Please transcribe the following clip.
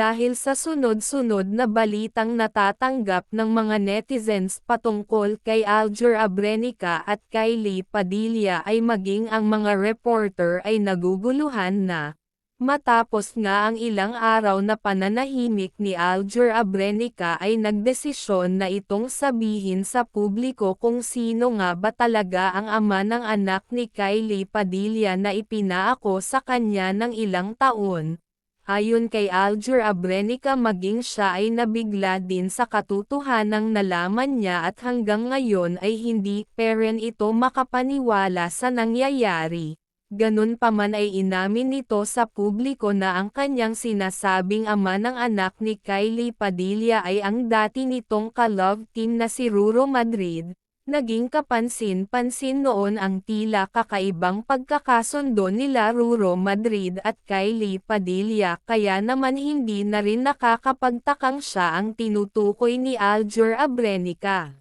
dahil sa sunod-sunod na balitang natatanggap ng mga netizens patungkol kay Aljur Abrenica at Kylie Padilla ay maging ang mga reporter ay naguguluhan na. Matapos nga ang ilang araw na pananahimik ni Aljur Abrenica ay nagdesisyon na itong sabihin sa publiko kung sino nga ba talaga ang ama ng anak ni Kylie Padilla na ipinaako sa kanya ng ilang taon. Ayon kay Aljur Abrenica maging siya ay nabigla din sa katotohanang nalaman niya at hanggang ngayon ay hindi pa rin ito makapaniwala sa nangyayari. Ganun pa man ay inamin nito sa publiko na ang kanyang sinasabing ama ng anak ni Kylie Padilla ay ang dati nitong ka-love team na si Ruro Madrid. Naging kapansin-pansin noon ang tila kakaibang pagkakasundo nila Ruro Madrid at Kylie Padilla kaya naman hindi na rin nakakapagtakang siya ang tinutukoy ni Aljur Abrenica.